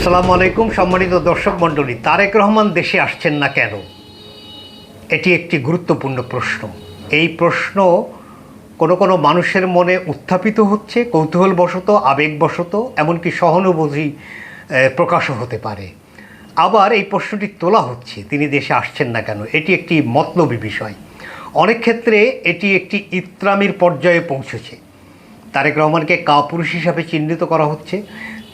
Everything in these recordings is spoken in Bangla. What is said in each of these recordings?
আসসালামু আলাইকুম, সম্মানিত দর্শক মণ্ডলী। তারেক রহমান দেশে আসছেন না কেন? এটি একটি গুরুত্বপূর্ণ প্রশ্ন। এই প্রশ্ন কোনো কোনো মানুষের মনে উত্থাপিত হচ্ছে, কৌতূহলবশত, আবেগবশত, এমনকি সহানুভূতি প্রকাশও হতে পারে। আবার এই প্রশ্নটি তোলা হচ্ছে, তিনি দেশে আসছেন না কেন? এটি একটি মতলবী বিষয়। অনেক ক্ষেত্রে এটি একটি ইত্রামির পর্যায়ে পৌঁছেছে। তারেক রহমানকে কাপুরুষ হিসাবে চিহ্নিত করা হচ্ছে।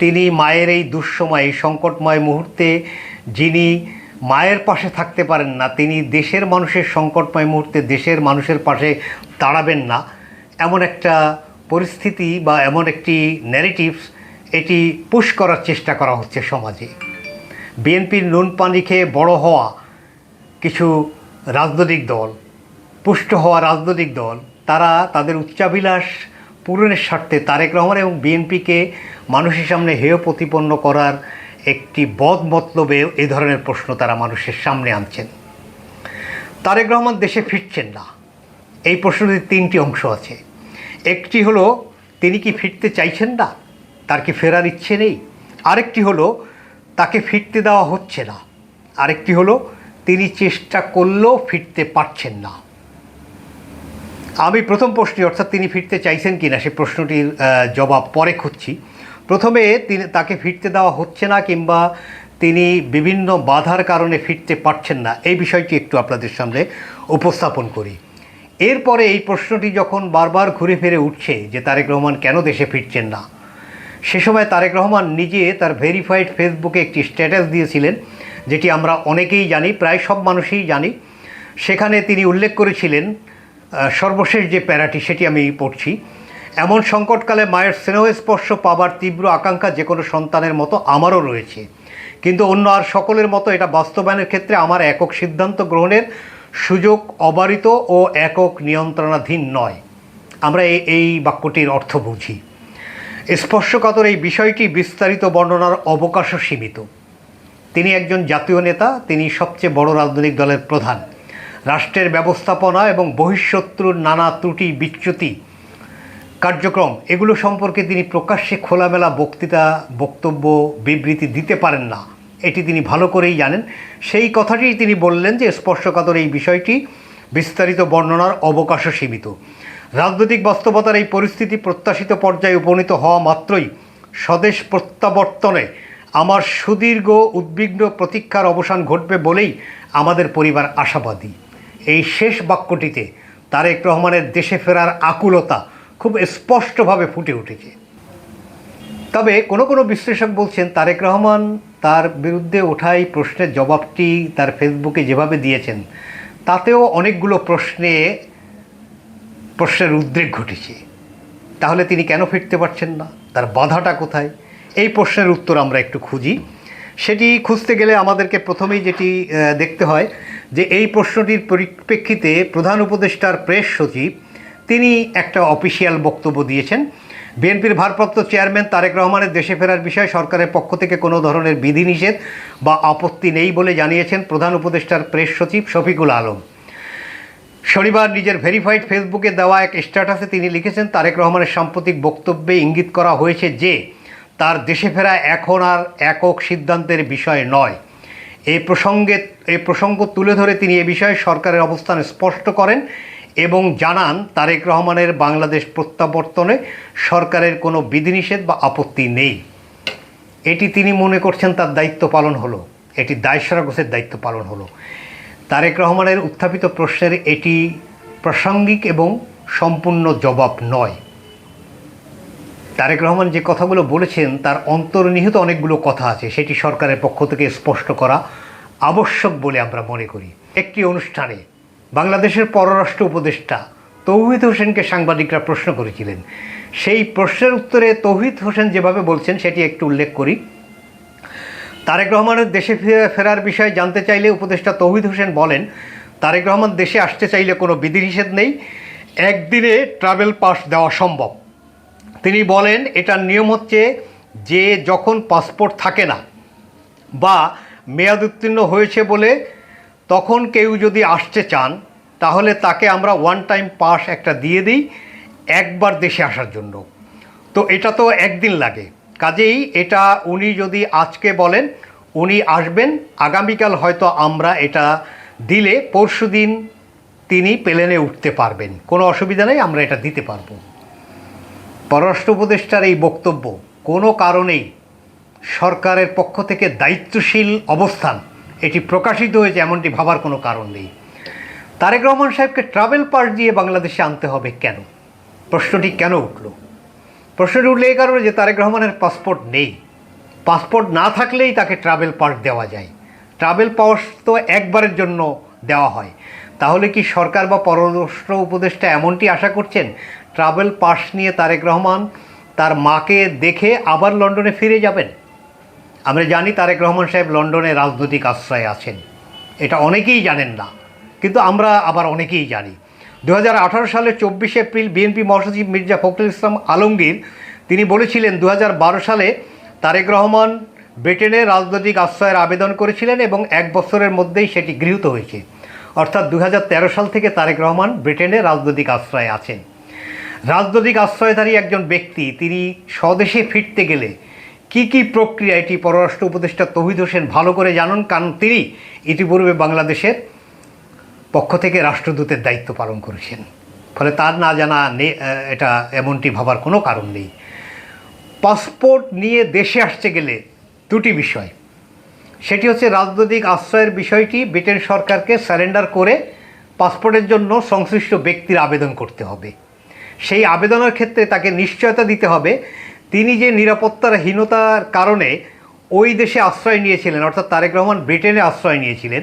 তিনি মায়ের এই দুঃসময় এই সংকটময় মুহূর্তে যিনি মায়ের পাশে থাকতে পারেন না, তিনি দেশের মানুষের সংকটময় মুহূর্তে দেশের মানুষের পাশে দাঁড়াবেন না। এমন একটা পরিস্থিতি বা এমন একটি ন্যারেটিভস এটি পুশ করার চেষ্টা করা হচ্ছে সমাজে। বিএনপির নুন পানি খেয়ে বড় হওয়া কিছু রাজনৈতিক দল, পুষ্ট হওয়া রাজনৈতিক দল, তারা তাদের উচ্চাভিলাষ পূরণের স্বার্থে তারেক রহমান এবং বিএনপিকে মানুষের সামনে হেয় প্রতিপন্ন করার একটি বদ মতলবে এ ধরনের প্রশ্ন তারা মানুষের সামনে আনছেন। তারেক রহমান দেশে ফিরছেন না। এই প্রশ্নটির তিনটি অংশ আছে। একটি হলো, তিনি কি ফিরতে চাইছেন না? তার কি ফেরার ইচ্ছে নেই? আরেকটি হলো, তাকে ফিরতে দেওয়া হচ্ছে না। আরেকটি হলো, তিনি চেষ্টা করলেও ফিরতে পারছেন না। আমি প্রথম প্রশ্নটি অর্থাৎ তিনি ফিরতে চাইছেন কি না সে প্রশ্নটির জবাব পরে খুঁজছি। প্রথমে তিনি, তাকে ফিরতে দেওয়া হচ্ছে না কিংবা তিনি বিভিন্ন বাধার কারণে ফিরতে পারছেন না, এই বিষয়টি একটু আপনাদের সামনে উপস্থাপন করি। এরপরে এই প্রশ্নটি যখন বারবার ঘুরে ফিরে উঠছে যে তারেক রহমান কেন দেশে ফিরছেন না, সে সময় তারেক রহমান নিজে তার ভেরিফাইড ফেসবুকে একটি স্ট্যাটাস দিয়েছিলেন, যেটি আমরা অনেকেই জানি, প্রায় সব মানুষই জানি। সেখানে তিনি উল্লেখ করেছিলেন সর্বশেষ যে প্যারাটি সেটি আমি পড়ছি। এমন সংকটকালে মায়ের স্নেহস্পর্শ পাবার তীব্র আকাঙ্ক্ষা যে কোনো সন্তানের মতো আমারও রয়েছে। কিন্তু অন্য আর সকলের মতো এটা বাস্তবায়নের ক্ষেত্রে আমার একক সিদ্ধান্ত গ্রহণের সুযোগ অবারিত ও একক নিয়ন্ত্রণাধীন নয়। আমরা এই বাক্যটির অর্থ বুঝি। স্পর্শকাতর এই বিষয়টি বিস্তারিত বর্ণনার অবকাশও সীমিত। তিনি একজন জাতীয় নেতা, তিনি সবচেয়ে বড় রাজনৈতিক দলের প্রধান। রাষ্ট্রের ব্যবস্থাপনা এবং বহিঃশত্রুর নানা ত্রুটি বিচ্যুতি কার্যক্রম, এগুলো সম্পর্কে তিনি প্রকাশ্যে খোলামেলা বক্তৃতা, বক্তব্য, বিবৃতি দিতে পারেন না। এটি তিনি ভালো করেই জানেন। সেই কথাটি তিনি বললেন যে, স্পর্শকাতর এই বিষয়টি বিস্তারিত বর্ণনার অবকাশও সীমিত। রাজনৈতিক বাস্তবতার এই পরিস্থিতি প্রত্যাশিত পর্যায়ে উপনীত হওয়া মাত্রই স্বদেশ প্রত্যাবর্তনে আমার সুদীর্ঘ, উদ্বিগ্ন প্রতীক্ষার অবসান ঘটবে বলেই আমাদের পরিবার আশাবাদী। এই শেষ বাক্যটিতে তারেক রহমানের দেশে ফেরার আকুলতা খুব স্পষ্টভাবে ফুটে উঠেছে। তবে কোনো কোনো বিশ্লেষক বলছেন, তারেক রহমান তার বিরুদ্ধে ওঠা এই প্রশ্নের জবাবটি তার ফেসবুকে যেভাবে দিয়েছেন, তাতেও অনেকগুলো প্রশ্নে প্রশ্নের উদ্রেক ঘটেছে। তাহলে তিনি কেন ফিরতে পারছেন না? তার বাধাটা কোথায়? এই প্রশ্নের উত্তর আমরা একটু খুঁজি। সেটি খুঁজতে গেলে আমাদেরকে প্রথমেই যেটি দেখতে হয় যে এই প্রশ্নটির পরিপ্রেক্ষিতে প্রধান উপদেষ্টার প্রেস সচিব, তিনি একটা অফিসিয়াল বক্তব্য দিয়েছেন। বিএনপির ভারপ্রাপ্ত চেয়ারম্যান তারেক রহমানের দেশে ফেরার বিষয়ে সরকারের পক্ষ থেকে কোনো ধরনের বিধিনিষেধ বা আপত্তি নেই বলে জানিয়েছেন প্রধান উপদেষ্টার প্রেস সচিব শফিকুল আলম। শনিবার নিজের ভেরিফাইড ফেসবুকে দেওয়া এক স্ট্যাটাসে তিনি লিখেছেন, তারেক রহমানের সাম্প্রতিক বক্তব্যে ইঙ্গিত করা হয়েছে যে, তার দেশে ফেরা এখন আর একক সিদ্ধান্তের বিষয় নয়। এই প্রসঙ্গে, এই প্রসঙ্গ তুলে ধরে তিনি এ বিষয়ে সরকারের অবস্থান স্পষ্ট করেন এবং জানান, তারেক রহমানের বাংলাদেশ প্রত্যাবর্তনে সরকারের কোনো বিধিনিষেধ বা আপত্তি নেই। এটি তিনি মনে করছেন তার দায়িত্ব পালন হলো। এটি দায়সারাগোসের দায়িত্ব পালন হলো। তারেক রহমানের উত্থাপিত প্রশ্নের এটি প্রাসঙ্গিক এবং সম্পূর্ণ জবাব নয়। তারেক রহমান যে কথাগুলো বলেছেন, তার অন্তর্নিহিত অনেকগুলো কথা আছে। সেটি সরকারের পক্ষ থেকে স্পষ্ট করা আবশ্যক বলে আমরা মনে করি। একটি অনুষ্ঠানে বাংলাদেশের পররাষ্ট্র উপদেষ্টা তৌহিদ হোসেনকে সাংবাদিকরা প্রশ্ন করেছিলেন। সেই প্রশ্নের উত্তরে তৌহিদ হোসেন যেভাবে বলছেন, সেটি একটু উল্লেখ করি। তারেক রহমানের দেশে ফিরে- ফেরার বিষয়ে জানতে চাইলে উপদেষ্টা তৌহিদ হোসেন বলেন, তারেক রহমান দেশে আসতে চাইলে কোনো বিধিনিষেধ নেই। একদিনে ট্রাভেল পাস দেওয়া সম্ভব। তিনি বলেন, এটার নিয়ম হচ্ছে যে যখন পাসপোর্ট থাকে না বা মেয়াদ উত্তীর্ণ হয়েছে বলে তখন কেউ যদি আসতে চান, তাহলে তাকে আমরা ওয়ান টাইম পাস একটা দিয়ে দিই, একবার দেশে আসার জন্য। তো এটা তো একদিন লাগে। কাজেই এটা উনি যদি আজকে বলেন, উনি আসবেন, আগামীকাল হয়তো আমরা এটা দিলে পরশুদিন তিনি প্লেনে উঠতে পারবেন। কোনো অসুবিধা নেই, আমরা এটা দিতে পারব। পররাষ্ট্র উপদেষ্টার এই বক্তব্য কোনো কারণেই সরকারের পক্ষ থেকে দায়িত্বশীল অবস্থান এটি প্রকাশিত হয়েছে এমনটি ভাবার কোনো কারণ নেই। তারেক রহমান সাহেবকে ট্রাভেল পাস দিয়ে বাংলাদেশে আনতে হবে কেন? প্রশ্নটি কেন উঠল? প্রশ্নটি উঠলে এই কারণে যে তারেক রহমানের পাসপোর্ট নেই। পাসপোর্ট না থাকলেই তাকে ট্রাভেল পাস দেওয়া যায়। ট্রাভেল পাস তো একবারের জন্য দেওয়া হয়। তাহলে কি সরকার বা পররাষ্ট্র উপদেষ্টা এমনটি আশা করছেন? ট্রাভেল পাস নিয়ে তারেক রহমান তার মাকে দেখে আবার লন্ডনে ফিরে যাবেন। আমরা জানি তারেক রহমান সাহেব লন্ডনে রাজনৈতিক আশ্রয়ে আছেন। এটা অনেকেই জানেন না, কিন্তু আমরা আবার অনেকেই জানি। দু সালের চব্বিশে এপ্রিল বিএনপি মহাসচিব মির্জা ফখরুল ইসলাম আলমগীর, তিনি বলেছিলেন দু হাজার বারো সালে তারেক রহমান ব্রিটেনে রাজনৈতিক আশ্রয়ের আবেদন করেছিলেন এবং এক বছরের মধ্যেই সেটি গৃহীত হয়েছে। অর্থাৎ দু হাজার তেরো সাল থেকে তারেক রহমান ব্রিটেনে রাজনৈতিক আশ্রয়ে আছেন। রাজনৈতিক আশ্রয়ধারী একজন ব্যক্তি, তিনি স্বদেশে ফিরতে গেলে কি কি প্রক্রিয়া এটি পররাষ্ট্র উপদেষ্টা তহিদ হোসেন ভালো করে জানান, কারণ তিনি ইতিপূর্বে বাংলাদেশের পক্ষ থেকে রাষ্ট্রদূতের দায়িত্ব পালন করেছেন। ফলে তার না জানা নে এটা এমনটি ভাবার কোনো কারণ নেই। পাসপোর্ট নিয়ে দেশে আসতে গেলে দুটি বিষয়। সেটি হচ্ছে রাজনৈতিক আশ্রয়ের বিষয়টি, ব্রিটেন সরকারকে স্যারেন্ডার করে পাসপোর্টের জন্য সংশ্লিষ্ট ব্যক্তির আবেদন করতে হবে। সেই আবেদনের ক্ষেত্রে তাকে নিশ্চয়তা দিতে হবে। তিনি যে নিরাপত্তার হীনতার কারণে ওই দেশে আশ্রয় নিয়েছিলেন, অর্থাৎ তারেক রহমান ব্রিটেনে আশ্রয় নিয়েছিলেন,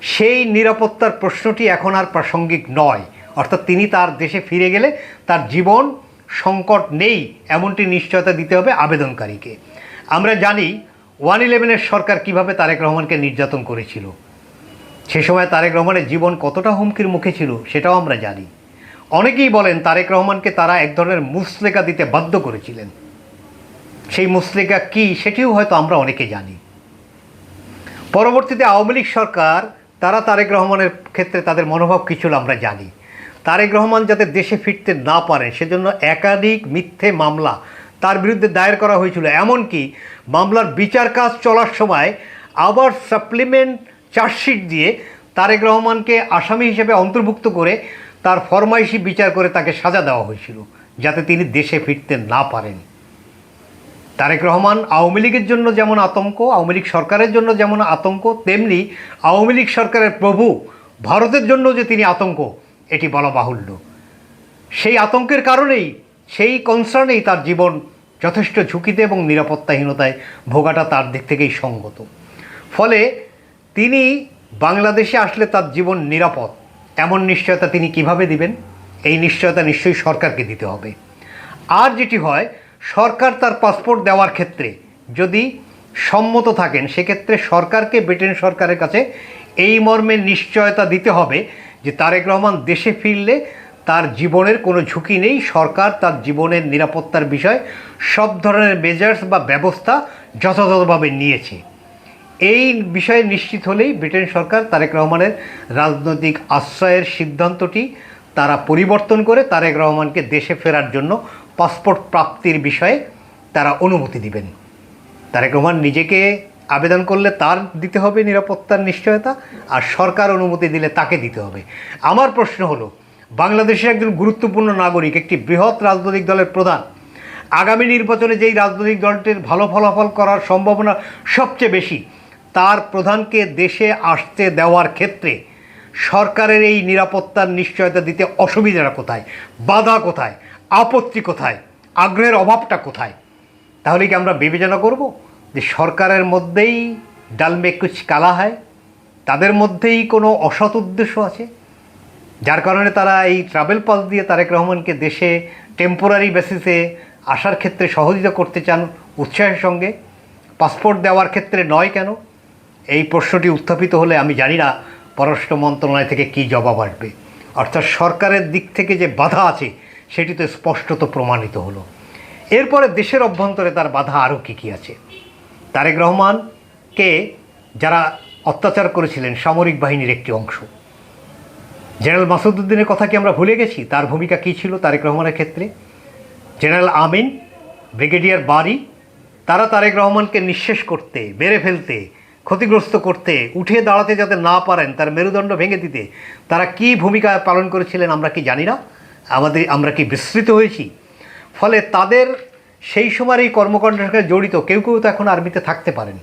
সেই নিরাপত্তার প্রশ্নটি এখন আর প্রাসঙ্গিক নয়। অর্থাৎ তিনি তার দেশে ফিরে গেলে তার জীবন সংকট নেই, এমনটি নিশ্চয়তা দিতে হবে আবেদনকারীকে। আমরা জানি ওয়ান ইলেভেনের সরকার কীভাবে তারেক রহমানকে নির্যাতন করেছিল। সে সময় তারেক রহমানের জীবন কতটা হুমকির মুখে ছিল, সেটাও আমরা জানি। অনেকেই বলেন তারেক রহমানকে তারা এক ধরনের মুসলেকা দিতে বাধ্য করেছিলেন। সেই মুসলেকা কি সেটিও হয়তো আমরা অনেকে জানি। পরবর্তীতে আওয়ামী লীগ সরকার, তারা তারেক রহমানের ক্ষেত্রে তাদের মনোভাব কিছু আমরা জানি। তারেক রহমান যাতে দেশে ফিরতে না পারেন সেজন্য একাধিক মিথ্যে মামলা তার বিরুদ্ধে দায়ের করা হয়েছিল। এমনকি মামলার বিচার কাজ চলার সময় আবার সাপ্লিমেন্ট চার্জশিট দিয়ে তারেক রহমানকে আসামি হিসেবে অন্তর্ভুক্ত করে তার ফরমাইশি বিচার করে তাকে সাজা দেওয়া হয়েছিল, যাতে তিনি দেশে ফিরতে না পারেন। তারেক রহমান আওয়ামী লীগের জন্য যেমন আতঙ্ক, আওয়ামী লীগ সরকারের জন্য যেমন আতঙ্ক, তেমনি আওয়ামী লীগ সরকারের প্রভু ভারতের জন্য যে তিনি আতঙ্ক, এটি বলা বাহুল্য। সেই আতঙ্কের কারণেই, সেই কনসার্নেই তার জীবন যথেষ্ট ঝুঁকিতে এবং নিরাপত্তাহীনতায় ভোগাটা তার দিক থেকেই সঙ্গত। ফলে তিনি বাংলাদেশে আসলে তার জীবন নিরাপদ। এমন নিশ্চয়তা তিনি কীভাবে দিবেন? এই নিশ্চয়তা নিশ্চয়ই সরকারকে দিতে হবে। আর যেটি হয়, সরকার তার পাসপোর্ট দেওয়ার ক্ষেত্রে যদি সম্মত থাকেন, সেক্ষেত্রে সরকারকে ব্রিটেন সরকারের কাছে এই মর্মে নিশ্চয়তা দিতে হবে যে তারেক রহমান দেশে ফিরলে তার জীবনের কোনো ঝুঁকি নেই, সরকার তার জীবনের নিরাপত্তার বিষয় সব ধরনের মেজার্স বা ব্যবস্থা যথাযথভাবে নিয়েছে। এই বিষয়ে নিশ্চিত হলেই ব্রিটেন সরকার তারেক রহমানের রাজনৈতিক আশ্রয়ের সিদ্ধান্তটি তারা পরিবর্তন করে তারেক রহমানকে দেশে ফেরার জন্য পাসপোর্ট প্রাপ্তির বিষয়ে তারা অনুমতি দিবেন। তারেক রহমান নিজেকে আবেদন করলে তার দিতে হবে নিরাপত্তার নিশ্চয়তা আর সরকার অনুমতি দিলে তাকে দিতে হবে। আমার প্রশ্ন হলো, বাংলাদেশের একজন গুরুত্বপূর্ণ নাগরিক, একটি বৃহৎ রাজনৈতিক দলের প্রধান, আগামী নির্বাচনে যেই রাজনৈতিক দলটির ভালো ফলাফল করার সম্ভাবনা সবচেয়ে বেশি তার প্রধানকে দেশে আসতে দেওয়ার ক্ষেত্রে সরকারের এই নিরাপত্তার নিশ্চয়তা দিতে অসুবিধাটা কোথায়? বাধা কোথায়? আপত্তি কোথায়? আগ্রহের অভাবটা কোথায়? তাহলে কি আমরা বিবেচনা করব যে সরকারের মধ্যেই ডালমে কুচ কালা হয়? তাদের মধ্যেই কোনো অসৎ উদ্দেশ্য আছে? যার কারণে তারা এই ট্রাভেল পাস দিয়ে তারেক রহমানকে দেশে টেম্পোরারি বেসিসে আসার ক্ষেত্রে সহযোগিতা করতে চান উৎসাহের সঙ্গে? পাসপোর্ট দেওয়ার ক্ষেত্রে নয় কেন? এই প্রশ্নটি উত্থাপিত হলে আমি জানি না পররাষ্ট্র মন্ত্রণালয় থেকে কী জবাব আসবে। অর্থাৎ সরকারের দিক থেকে যে বাধা আছে, সেটি তো স্পষ্টত প্রমাণিত হলো। এরপরে দেশের অভ্যন্তরে তার বাধা আরও কী কী আছে? তারেক রহমানকে যারা অত্যাচার করেছিলেন সামরিক বাহিনীর একটি অংশ। জেনারেল মাসুদুদ্দিনের কথা কি আমরা ভুলে গেছি? তার ভূমিকা কী ছিল তারেক রহমানের ক্ষেত্রে? জেনারেল আমিন, ব্রিগেডিয়ার বারি, তারা তারেক রহমানকে নিঃশেষ করতে, মেরে ফেলতে ক্ষতিগ্রস্ত করতে, উঠে দাঁড়াতে যাতে না পারেন তার মেরুদণ্ড ভেঙে দিতে, তারা কি ভূমিকা পালন করেছিলেন আমরা কি জানি না। আমাদের, আমরা কি বিস্মৃত হয়েছি। ফলে তাদের সেই সময়ের এই কর্মকাণ্ডের সঙ্গে জড়িত কেউ কেউ তো এখন আর্মিতে থাকতে পারেন।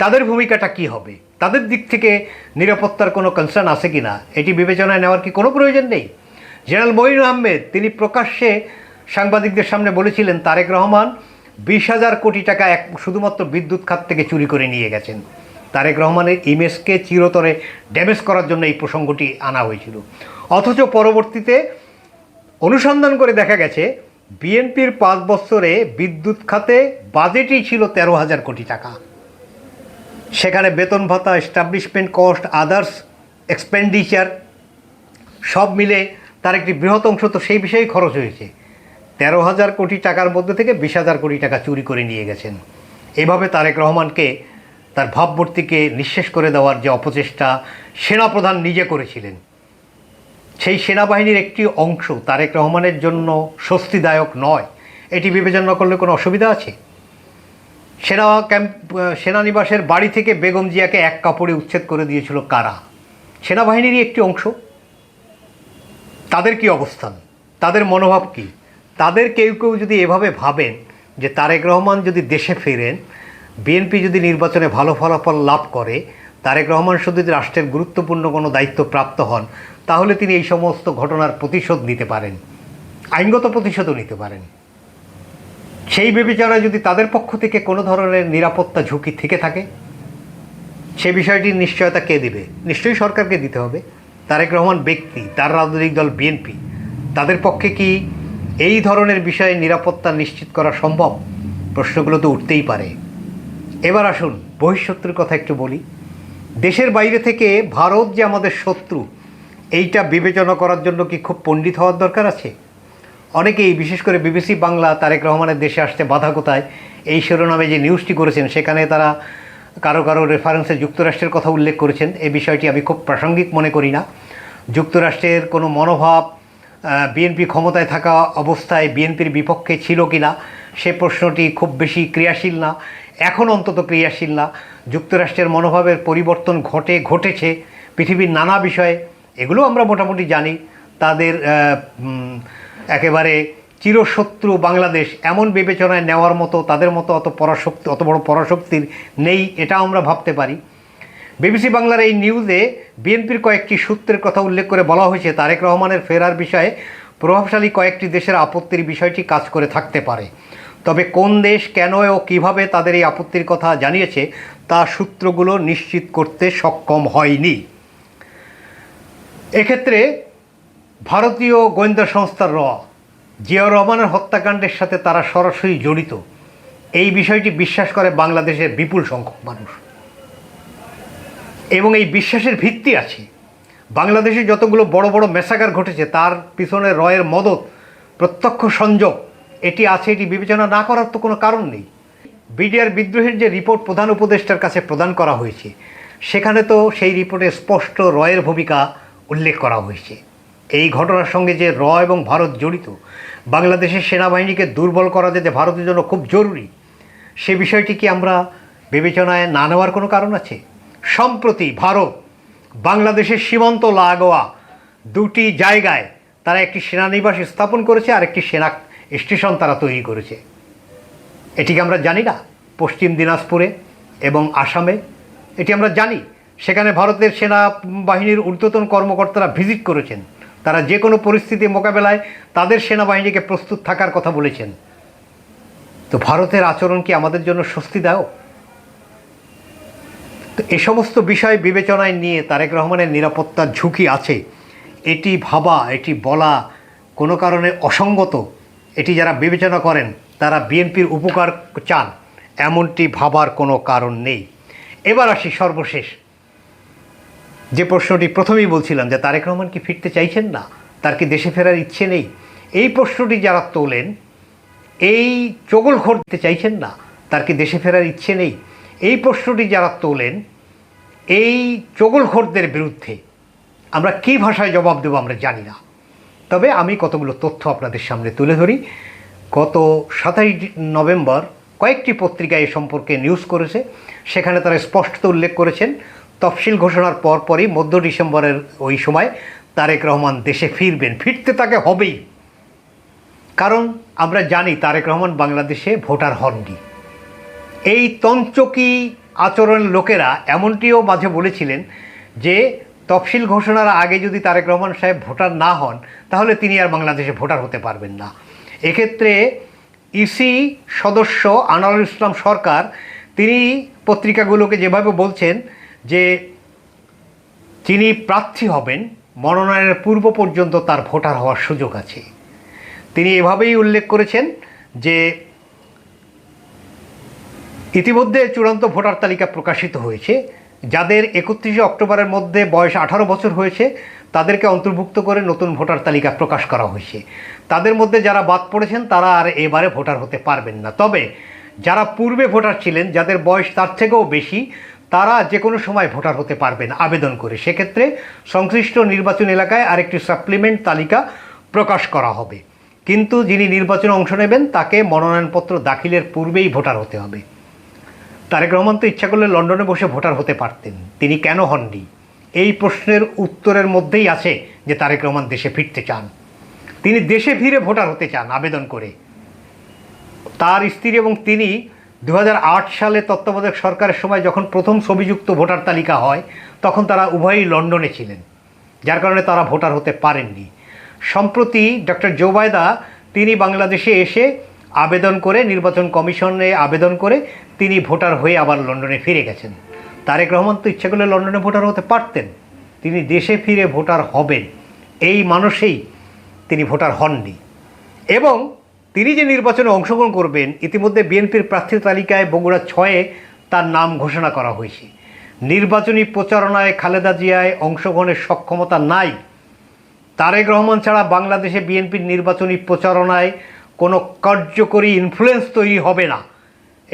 তাদের ভূমিকাটা কি হবে? তাদের দিক থেকে নিরাপত্তার কোনো কনসার্ন আছে কি না এটি বিবেচনায় নেওয়ার কি কোনো প্রয়োজন নেই? জেনারেল মঈন আহমেদ, তিনি প্রকাশ্যে সাংবাদিকদের সামনে বলেছিলেন, তারেক রহমান বিশ হাজার কোটি টাকা এক শুধুমাত্র বিদ্যুৎ খাত থেকে চুরি করে নিয়ে গেছেন। তারেক রহমানের ইমেজকে চিরতরে ড্যামেজ করার জন্য এই প্রসঙ্গটি আনা হয়েছিল। অথচ পরবর্তীতে অনুসন্ধান করে দেখা গেছে, বিএনপির পাঁচ বছরে বিদ্যুৎ খাতে বাজেটই ছিল তেরো হাজার কোটি টাকা। সেখানে বেতন ভাতা এস্টাবলিশমেন্ট কস্ট আদার্স এক্সপেন্ডিচার সব মিলে তার একটি বৃহৎ অংশ তো সেই বিষয়েই খরচ হয়েছে। তেরো হাজার কোটি টাকার মধ্যে থেকে বিশ হাজার কোটি টাকা চুরি করে নিয়ে গেছেন। এভাবে তারেক রহমানকে তার ভাবমূর্তিকে নিঃশেষ করে দেওয়ার যে অপচেষ্টা সেনাপ্রধান নিজে করেছিলেন। সেই সেনাবাহিনীর একটি অংশ তারেক রহমানের জন্য স্বস্তিদায়ক নয়। এটি বিবেচনা করলে কোনো অসুবিধা আছে? সেনা ক্যাম্প, সেনানিবাসের বাড়ি থেকে বেগম জিয়াকে এক কাপড়ে উচ্ছেদ করে দিয়েছিল কারা? সেনাবাহিনীরই একটি অংশ। তাদের কি অবস্থান? তাদের মনোভাব কি? তাদের কেউ কেউ যদি এভাবে ভাবেন যে তারেক রহমান যদি দেশে ফেরেন, বিএনপি যদি নির্বাচনে ভালো ফলাফল লাভ করে, তারেক রহমান শুধু যদি রাষ্ট্রের গুরুত্বপূর্ণ কোনো দায়িত্ব প্রাপ্ত হন, তাহলে তিনি এই সমস্ত ঘটনার প্রতিশোধ নিতে পারেন। আইনগত প্রতিশোধও নিতে পারেন। সেই বিবেচনায় যদি তাদের পক্ষ থেকে কোনো ধরনের নিরাপত্তা ঝুঁকি থেকে থাকে, সে বিষয়টির নিশ্চয়তা কে দেবে? নিশ্চয়ই সরকারকে দিতে হবে। তারেক রহমান ব্যক্তি, তার রাজনৈতিক দল বিএনপি। তাদের পক্ষে কি এই ধরনের বিষয়ে নিরাপত্তা নিশ্চিত করা সম্ভব? প্রশ্নগুলো তো উঠতেই পারে। এবার আসুন বহিঃশত্রুর কথা একটু বলি। দেশের বাইরে থেকে ভারত যে আমাদের শত্রু, এইটা বিবেচনা করার জন্য কি খুব পণ্ডিত হওয়ার দরকার আছে? অনেকেই, বিশেষ করে বিবিসি বাংলা, তারেক রহমানের দেশে আসতে বাধা কোথায়? এই শিরোনামে যে নিউজটি করেছেন, সেখানে তারা কারও কারও রেফারেন্সে যুক্তরাষ্ট্রের কথা উল্লেখ করেছেন। এই বিষয়টি আমি খুব প্রাসঙ্গিক মনে করি না। যুক্তরাষ্ট্রের কোনো মনোভাব বিএনপি ক্ষমতায় থাকা অবস্থায় বিএনপির বিপক্ষে ছিল কি না সে প্রশ্নটি খুব বেশি ক্রিয়াশীল না। এখন অন্তত ক্রিয়াশীল না। যুক্তরাষ্ট্রের মনোভাবের পরিবর্তন ঘটে, ঘটেছে। পৃথিবীর নানা বিষয়ে এগুলো আমরা মোটামুটি জানি। তাদের একেবারে চিরশত্রু বাংলাদেশ এমন বিবেচনায় নেওয়ার মতো, তাদের মতো অত পরাশক্তি, অত বড় পরাশক্তির নেই, এটা আমরা ভাবতে পারি। বিবিসি বাংলার এই নিউজে বিএনপির কয়েকটি সূত্রের কথা উল্লেখ করে বলা হয়েছে, তারেক রহমানের ফেরার বিষয়ে প্রভাবশালী কয়েকটি দেশের আপত্তির বিষয়টি কাজ করে থাকতে পারে। তবে কোন দেশ, কেন ও কীভাবে তাদের এই আপত্তির কথা জানিয়েছে, তা সূত্রগুলো নিশ্চিত করতে সক্ষম হয়নি। এক্ষেত্রে ভারতীয় গোয়েন্দা সংস্থার র, জিয়াউর রহমানের হত্যাকাণ্ডের সাথে তারা সরাসরি জড়িত। এই বিষয়টি বিশ্বাস করে বাংলাদেশের বিপুল সংখ্যক মানুষ। এবং এই বিশ্বাসের ভিত্তি আছে। বাংলাদেশে যতগুলো বড় বড় মেসাগার ঘটেছে, তার পিছনে রয়ের মদত, প্রত্যক্ষ সংযোগ, এটি আছে, এটি বিবেচনা না করার তো কোনো কারণ নেই। বিডিআর বিদ্রোহের যে রিপোর্ট প্রধান উপদেষ্টার কাছে প্রদান করা হয়েছে, সেখানে তো সেই রিপোর্টে স্পষ্ট রয়ের ভূমিকা উল্লেখ করা হয়েছে। এই ঘটনার সঙ্গে যে র এবং ভারত জড়িত, বাংলাদেশের সেনাবাহিনীকে দুর্বল করা যেতে ভারতের জন্য খুব জরুরি, সে বিষয়টি কি আমরা বিবেচনায় না নেওয়ার কোনো কারণ আছে? সম্প্রতি ভারত বাংলাদেশের সীমান্ত লাগোয়া দুটি জায়গায় তারা একটি সেনানিবাস স্থাপন করেছে আর একটি সেনা স্টেশন তারা তৈরি করেছে। এটিকে আমরা জানি না, পশ্চিম দিনাজপুরে এবং আসামে। এটি আমরা জানি, সেখানে ভারতের সেনা বাহিনীর ঊর্ধ্বতন কর্মকর্তারা ভিজিট করেছেন। তারা যে কোনো পরিস্থিতি মোকাবেলায় তাদের সেনাবাহিনীকে প্রস্তুত থাকার কথা বলেছেন। তো ভারতের আচরণ কি আমাদের জন্য স্বস্তিদায়ক? তো এ সমস্ত বিষয় বিবেচনায় নিয়ে তারেক রহমানের নিরাপত্তার ঝুঁকি আছে। এটি ভাবা, এটি বলা কোনো কারণে অসঙ্গত। এটি যারা বিবেচনা করেন, তারা বিএনপির উপকার চান, এমনটি ভাবার কোনো কারণ নেই। এবার আসি সর্বশেষ। যে প্রশ্নটি প্রথমেই বলছিলাম যে তারেক রহমান কি ফিরতে চাইছেন না? তার কি দেশে ফেরার ইচ্ছে নেই? এই প্রশ্নটি যারা তোলেন, এই চগলখোর দিতে চাইছেন না, তার কি দেশে ফেরার ইচ্ছে নেই? এই প্রশ্নটি যারা তোলেন, এই চগলখোরদের বিরুদ্ধে আমরা কী ভাষায় জবাব দেবো আমরা জানি না। তবে আমি কতগুলো তথ্য আপনাদের সামনে তুলে ধরি। গত সাতাশ নভেম্বর কয়েকটি পত্রিকা এ সম্পর্কে নিউজ করেছে। সেখানে তারা স্পষ্ট উল্লেখ করেছেন, তফসিল ঘোষণার পরপরই মধ্য ডিসেম্বরের ওই সময় তারেক রহমান দেশে ফিরবেন। ফিরতে তাকে হবেই। কারণ আমরা জানি তারেক রহমান বাংলাদেশে ভোটার হননি। এই তঞ্চকি আচরণের লোকেরা এমনটিও মাঝে বলেছিলেন যে, তফসিল ঘোষণার আগে যদি তারেক রহমান সাহেব ভোটার না হন, তাহলে তিনি আর বাংলাদেশে ভোটার হতে পারবেন না। এক্ষেত্রে ইসি সদস্য আনোয়ারুল ইসলাম সরকার, তিনি পত্রিকাগুলোকে যেভাবে বলছেন যে তিনি প্রার্থী হবেন, মনোনয়নের পূর্ব পর্যন্ত তার ভোটার হওয়ার সুযোগ আছে। তিনি এভাবেই উল্লেখ করেছেন যে ইতিমধ্যে চূড়ান্ত ভোটার তালিকা প্রকাশিত হয়েছে। যাদের একত্রিশে অক্টোবরের মধ্যে বয়স আঠারো বছর হয়েছে, তাদেরকে অন্তর্ভুক্ত করে নতুন ভোটার তালিকা প্রকাশ করা হয়েছে। তাদের মধ্যে যারা বাদ পড়েছেন, তারা আর এবারে ভোটার হতে পারবেন না। তবে যারা পূর্বে ভোটার ছিলেন, যাদের বয়স তার থেকেও বেশি, তারা যে কোনো সময় ভোটার হতে পারবেন আবেদন করে। সেক্ষেত্রে সংশ্লিষ্ট নির্বাচন এলাকায় আরেকটি সাপ্লিমেন্ট তালিকা প্রকাশ করা হবে। কিন্তু যিনি নির্বাচনে অংশ নেবেন, তাকে মনোনয়নপত্র দাখিলের পূর্বেই ভোটার হতে হবে। তারেক রহমান তো ইচ্ছা করলে লন্ডনে বসে ভোটার হতে পারতেন। তিনি কেন হননি? এই প্রশ্নের উত্তরের মধ্যেই আছে যে তারেক রহমান দেশে ফিরতে চান। তিনি দেশে ফিরে ভোটার হতে চান আবেদন করে। তার স্ত্রী এবং তিনি দু হাজার আট সালে তত্ত্বাবধায়ক সরকারের সময় যখন প্রথম ছবিযুক্ত ভোটার তালিকা হয়, তখন তারা উভয়ই লন্ডনে ছিলেন, যার কারণে তারা ভোটার হতে পারেননি। সম্প্রতি ডক্টর জোবায়দা তিনি বাংলাদেশে এসে আবেদন করে নির্বাচন কমিশনে আবেদন করে তিনি ভোটার হয়ে আবার লন্ডনে ফিরে গেছেন। তারেক রহমান তো ইচ্ছা করলে লন্ডনে ভোটার হতে পারতেন। তিনি দেশে ফিরে ভোটার হবেন। এই মানুষেই তিনি ভোটার হননি। এবং তিনি যে নির্বাচনে অংশগ্রহণ করবেন, ইতিমধ্যে বিএনপির প্রার্থী তালিকায় বগুড়া ছয়ে তার নাম ঘোষণা করা হয়েছে। নির্বাচনী প্রচারণায় খালেদা জিয়ায় অংশগ্রহণের সক্ষমতা নাই। তারেক রহমান ছাড়া বাংলাদেশে বিএনপির নির্বাচনী প্রচারণায় কোনো কার্যকরী ইনফ্লুয়েন্স তৈরি হবে না।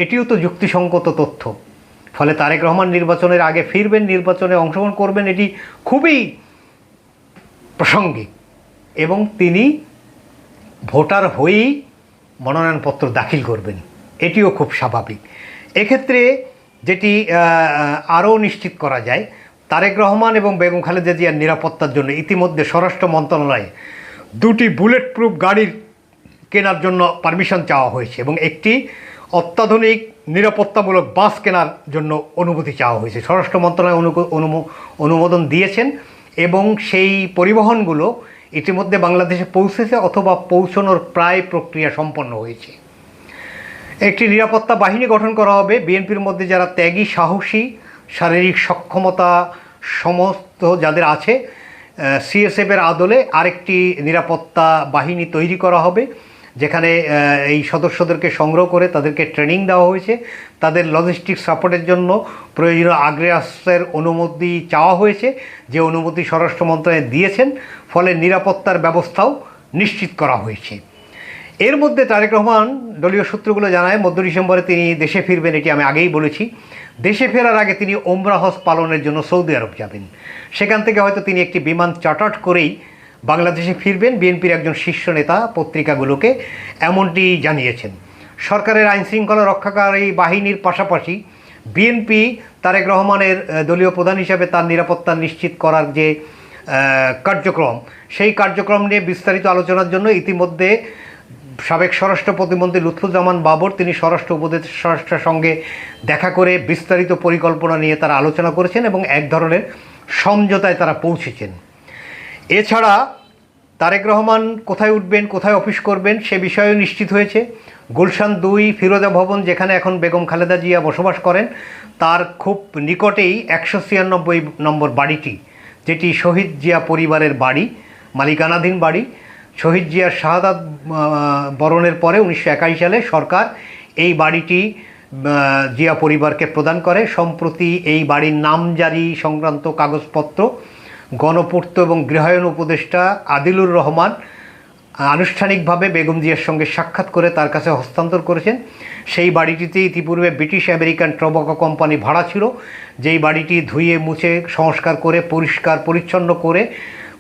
এটিও তো যুক্তিসঙ্গত তথ্য। ফলে তারেক রহমান নির্বাচনের আগে ফিরবেন, নির্বাচনে অংশগ্রহণ করবেন, এটি খুবই প্রাসঙ্গিক। এবং তিনি ভোটার হয়েই মনোনয়নপত্র দাখিল করবেন। এটিও খুব স্বাভাবিক। এক্ষেত্রে যেটি আরও নিশ্চিত করা যায়, তারেক রহমান এবং বেগম খালেদা জিয়ার নিরাপত্তার জন্য ইতিমধ্যে স্বরাষ্ট্র মন্ত্রণালয়ে দুটি বুলেট প্রুফ গাড়ির কেনার জন্য পারমিশন চাওয়া হয়েছে এবং একটি অত্যাধুনিক, নিরাপত্তামূলক বাস কেনার জন্য অনুমতি চাওয়া হয়েছে। স্বরাষ্ট্র মন্ত্রণালয় অনু- অনুমো- অনুমোদন দিয়েছেন এবং সেই পরিবহনগুলো ইতিমধ্যে বাংলাদেশে পৌঁছেছে অথবা পৌঁছানোর প্রায় প্রক্রিয়া সম্পন্ন হয়েছে। একটি নিরাপত্তা বাহিনী গঠন করা হবে। বিএনপির মধ্যে যারা ত্যাগী, সাহসী, শারীরিক সক্ষমতা সমস্ত যাদের আছে সিএসএফের আদলে আরেকটি নিরাপত্তা বাহিনী তৈরি করা হবে। যেখানে এই সদস্যদেরকে সংগ্রহ করে তাদেরকে ট্রেনিং দেওয়া হয়েছে। তাদের লজিস্টিক সাপোর্টের জন্য প্রয়োজনীয় আগ্রাসের অনুমতি চাওয়া হয়েছে, যে অনুমতি স্বরাষ্ট্র মন্ত্রণালয় দিয়েছেন। ফলে নিরাপত্তার ব্যবস্থাও নিশ্চিত করা হয়েছে। এর মধ্যে তারেক রহমান দলীয় সূত্রগুলো জানায়, মধ্য ডিসেম্বরে তিনি দেশে ফিরবেন এটি আমি আগেই বলেছি। দেশে ফেরার আগে তিনি ওমরা হজ পালনের জন্য সৌদি আরব যাবেন। সেখান থেকে হয়তো তিনি একটি বিমান চার্টার্ড করেই বাংলাদেশে ফিরবেন বিএনপির একজন শীর্ষ নেতা পত্রিকাগুলোকে এমনটি জানিয়েছেন। সরকারের আইন শৃঙ্খলা রক্ষাকারী বাহিনীর পাশাপাশি বিএনপি তারেক রহমানের দলীয় প্রধান হিসাবে তার নিরাপত্তা নিশ্চিত করার যে কার্যক্রম, সেই কার্যক্রম নিয়ে বিস্তারিত আলোচনার জন্য ইতিমধ্যে সাবেক স্বরাষ্ট্র প্রতিমন্ত্রী লুৎফুজ্জামান বাবর তিনি স্বরাষ্ট্র উপদেষ্টার সঙ্গে দেখা করে বিস্তারিত পরিকল্পনা নিয়ে তারা আলোচনা করেছেন এবং এক ধরনের সমঝোতায় তারা পৌঁছেছেন। এছাড়া তারেক রহমান কোথায় উঠবেন, কোথায় অফিস করবেন, সে বিষয়েও নিশ্চিত হয়েছে। গুলশান দুই ফিরোজা ভবন, যেখানে এখন বেগম খালেদা জিয়া বসবাস করেন, তার খুব নিকটেই একশো ছিয়ানব্বই নম্বর বাড়িটি, যেটি শহীদ জিয়া পরিবারের বাড়ি, মালিকানাধীন বাড়ি। শহীদ জিয়ার শাহাদাত বরণের পরে উনিশশো একাশি সালে সরকার এই বাড়িটি জিয়া পরিবারকে প্রদান করে। সম্প্রতি এই বাড়ির নামজারি সংক্রান্ত কাগজপত্র গণপূর্ত এবং গৃহায়ণ উপদেষ্টা আদিলুর রহমান আনুষ্ঠানিকভাবে বেগম জিয়ার সঙ্গে সাক্ষাৎ করে তার কাছে হস্তান্তর করেছেন। সেই বাড়িটিতে ইতিপূর্বে ব্রিটিশ আমেরিকান ট্রবাকো কোম্পানি ভাড়া ছিল। যেই বাড়িটি ধুয়ে, মুছে, সংস্কার করে, পরিষ্কার, পরিচ্ছন্ন করে,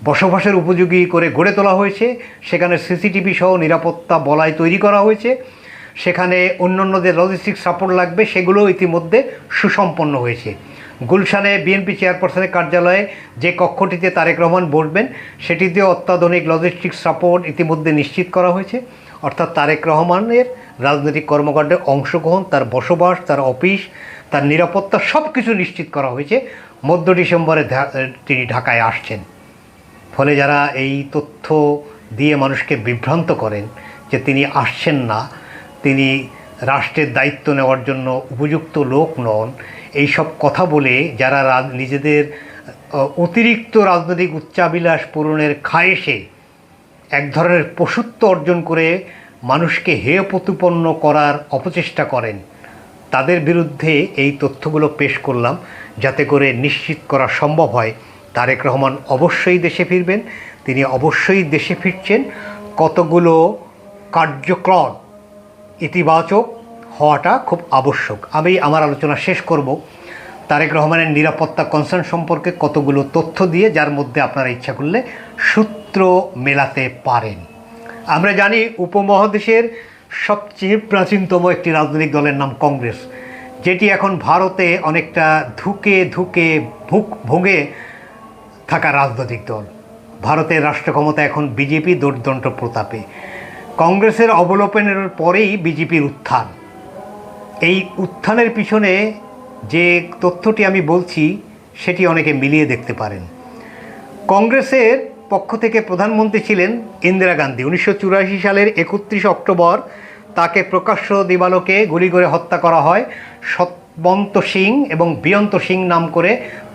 বসবাসের উপযোগী করে গড়ে তোলা হয়েছে, সেখানে সিসিটিভি সহ নিরাপত্তা বলয় তৈরি করা হয়েছে। সেখানে অন্যান্যদের লজিস্টিক সাপোর্ট লাগবে, সেগুলোও ইতিমধ্যে সুসম্পন্ন হয়েছে। গুলশানে বিএনপি চেয়ারপারসনের কার্যালয়ে যে কক্ষটিতে তারেক রহমান বসবেন, সেটিতেও অত্যাধুনিক লজিস্টিক সাপোর্ট ইতিমধ্যে নিশ্চিত করা হয়েছে। অর্থাৎ তারেক রহমানের রাজনৈতিক কর্মকাণ্ডে অংশগ্রহণ, তার বসবাস, তার অফিস, তার নিরাপত্তা সব কিছু নিশ্চিত করা হয়েছে। মধ্য ডিসেম্বরে তিনি ঢাকায় আসছেন। ফলে যারা এই তথ্য দিয়ে মানুষকে বিভ্রান্ত করেন যে তিনি আসছেন না, তিনি রাষ্ট্রের দায়িত্ব নেওয়ার জন্য উপযুক্ত লোক নন এই সব কথা বলে যারা নিজেদের অতিরিক্ত রাজনৈতিক উচ্চাবিলাস পূরণের খায়েশে এক ধরনের পশুত্ব অর্জন করে মানুষকে হেয় প্রতিপন্ন করার অপচেষ্টা করেন। তাদের বিরুদ্ধে এই তথ্যগুলো পেশ করলাম যাতে করে নিশ্চিত করা সম্ভব হয়। তারেক রহমান অবশ্যই দেশে ফিরবেন, তিনি অবশ্যই দেশে ফিরছেন। কতগুলো কার্যক্রম ইতিবাচক হওয়াটা খুব আবশ্যক। আমি আমার আলোচনা শেষ করব। তারেক রহমানের নিরাপত্তা কনসার্ন সম্পর্কে কতগুলো তথ্য দিয়ে, যার মধ্যে আপনারা ইচ্ছা করলে সূত্র মেলাতে পারেন। আমরা জানি উপমহাদেশের সবচেয়ে প্রাচীনতম একটি রাজনৈতিক দলের নাম কংগ্রেস। যেটি এখন ভারতে অনেকটা ধুকে ধুকে ভুক ভোগে থাকা রাজনৈতিক দল। ভারতের রাষ্ট্র ক্ষমতা এখন বিজেপি দোর্দণ্ড প্রতাপে। কংগ্রেসের অবলোপনের পরেই বিজেপির উত্থান। এই উত্থানের পিছনে যে তথ্যটি আমি বলছি, সেটি অনেকে মিলিয়ে দেখতে পারেন। কংগ্রেসের পক্ষ থেকে প্রধানমন্ত্রী ছিলেন ইন্দিরা গান্ধী। উনিশশো চুরাশি সালের একত্রিশ অক্টোবর তাকে প্রকাশ্য দিবালোকে গুলি করে হত্যা করা হয়। সৎবন্ত সিং এবং বিয়ন্ত সিং নাম করে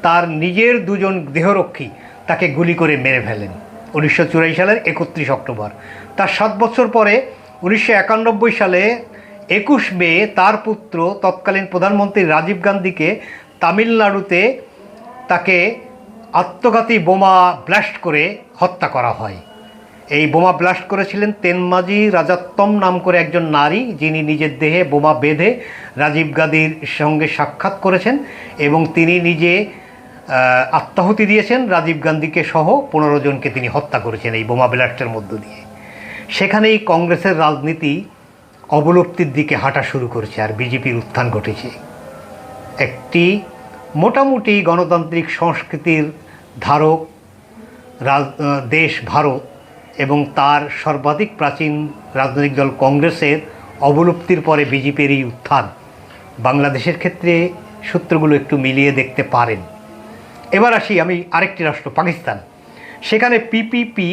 তার নিজের দুজন দেহরক্ষী তাকে গুলি করে মেরে ফেলেন উনিশশো চুরাশি সালের একত্রিশ অক্টোবর। তার সাত বছর পরে উনিশশো একানব্বই সালে একুশ মে তার পুত্র তৎকালীন প্রধানমন্ত্রী রাজীব গান্ধীকে তামিলনাড়ুতে তাকে আত্মঘাতী বোমা ব্লাস্ট করে হত্যা করা হয়। এই বোমা ব্লাস্ট করেছিলেন তেনমাজি রাজাত্তম নাম করে একজন নারী, যিনি নিজের দেহে বোমা বেঁধে রাজীব গান্ধীর সঙ্গে সাক্ষাৎ করেছেন এবং তিনি নিজে আত্মাহুতি দিয়েছেন। রাজীব গান্ধীকে সহ পনেরো জনকে তিনি হত্যা করেছেন এই বোমা ব্লাস্টের মধ্য দিয়ে। সেখানেই কংগ্রেসের রাজনীতি অবলুপ্তির দিকে হাঁটা শুরু করেছে আর বিজেপির উত্থান ঘটেছে। একটি মোটামুটি গণতান্ত্রিক সংস্কৃতির ধারক দেশ ভারত এবং তার সর্বাধিক প্রাচীন রাজনৈতিক দল কংগ্রেসের অবলুপ্তির পরে বিজেপির এই উত্থান বাংলাদেশের ক্ষেত্রে সূত্রগুলো একটু মিলিয়ে দেখতে পারেন। এবার আসি আমি আরেকটি রাষ্ট্র, পাকিস্তান। সেখানে পিপিপি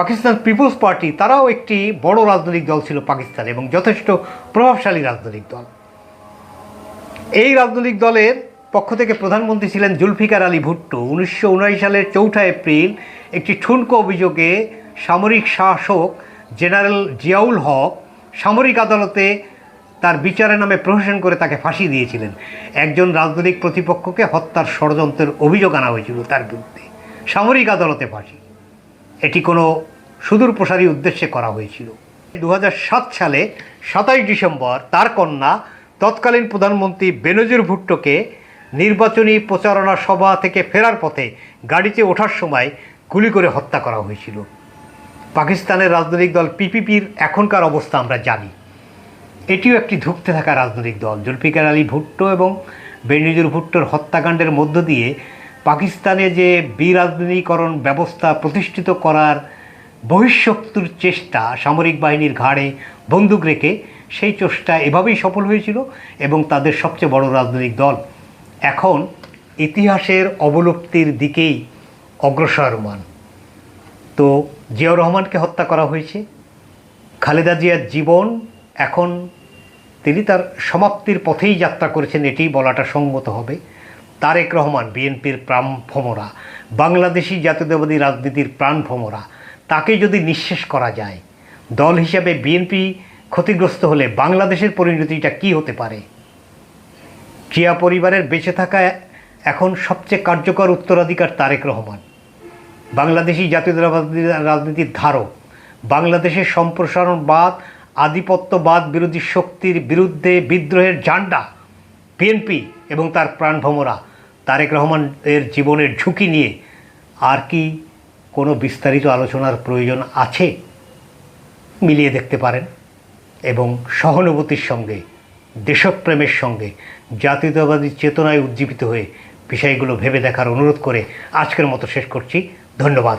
পাকিস্তান পিপলস পার্টি, তারাও একটি বড় রাজনৈতিক দল ছিল পাকিস্তান এবং যথেষ্ট প্রভাবশালী রাজনৈতিক দল। এই রাজনৈতিক দলের পক্ষ থেকে প্রধানমন্ত্রী ছিলেন জুলফিকার আলী ভুট্টো। উনিশশো সালের চৌঠা এপ্রিল একটি ঠুনকো অভিযোগে সামরিক শাসক জেনারেল জিয়াউল হক সামরিক আদালতে তার বিচারের নামে প্রহসন করে তাকে ফাঁসি দিয়েছিলেন। একজন রাজনৈতিক প্রতিপক্ষকে হত্যার ষড়যন্ত্রের অভিযোগ আনা হয়েছিল তার বিরুদ্ধে। সামরিক আদালতে ফাঁসি। এটি কোনো সুদূর প্রসারী উদ্দেশ্যে করা হয়েছিল। দু হাজার সাত সালে সাতাশ ডিসেম্বর তার কন্যা, তৎকালীন প্রধানমন্ত্রী বেনজির ভুট্টোকে নির্বাচনী প্রচারণা সভা থেকে ফেরার পথে গাড়িতে ওঠার সময় গুলি করে হত্যা করা হয়েছিল। পাকিস্তানের রাজনৈতিক দল পিপিপির এখনকার অবস্থা আমরা জানি। এটিও একটি ধুঁকতে থাকা রাজনৈতিক দল। জুলফিকার আলী ভুট্টো এবং বেনজির ভুট্টোর হত্যাকাণ্ডের মধ্য দিয়ে পাকিস্তানে যে বিরাজনীকরণ ব্যবস্থা প্রতিষ্ঠিত করার বহিঃশক্তির চেষ্টা সামরিক বাহিনীর ঘাড়ে বন্দুক রেখে, সেই চেষ্টা এভাবেই সফল হয়েছিল এবং তাদের সবচেয়ে বড় রাজনৈতিক দল। এখন ইতিহাসের অবলুপ্তির দিকেই অগ্রসরমান তো জিয়াউর রহমানকে হত্যা করা হয়েছে। খালেদা জিয়ার জীবন এখন তিনি তার সমাপ্তির পথেই যাত্রা করেছেন, এটি বলাটা সঙ্গত হবে। তারেক রহমান, বিএনপির প্রাণ ভ্রমরা বাংলাদেশি জাতীয়তাবাদী রাজনীতির প্রাণ ভ্রমরা তাকে যদি নিঃশেষ করা যায়, দল হিসাবে বিএনপি ক্ষতিগ্রস্ত হলে বাংলাদেশের পরিণতিটা কি হতে পারে? জিয়া পরিবারের বেঁচে থাকা এখন সবচেয়ে কার্যকর উত্তরাধিকার তারেক রহমান। বাংলাদেশি জাতীয়তাবাদী রাজনীতির ধারক, বাংলাদেশের সম্প্রসারণবাদ, আধিপত্যবাদ বিরোধী শক্তির বিরুদ্ধে বিদ্রোহের ঝান্ডা, বিএনপি এবং তার প্রাণভমরা তারেক রহমান এর জীবনের ঝুঁকি নিয়ে আর কি কোনো বিস্তারিত আলোচনার প্রয়োজন আছে মিলিয়ে দেখতে পারেন। এবং সহানুভূতির সঙ্গে, দেশপ্রেমের সঙ্গে, জাতীয়তাবাদী চেতনায় উজ্জীবিত হয়ে বিষয়গুলো ভেবে দেখার অনুরোধ করে আজকের মতো শেষ করছি। ধন্যবাদ।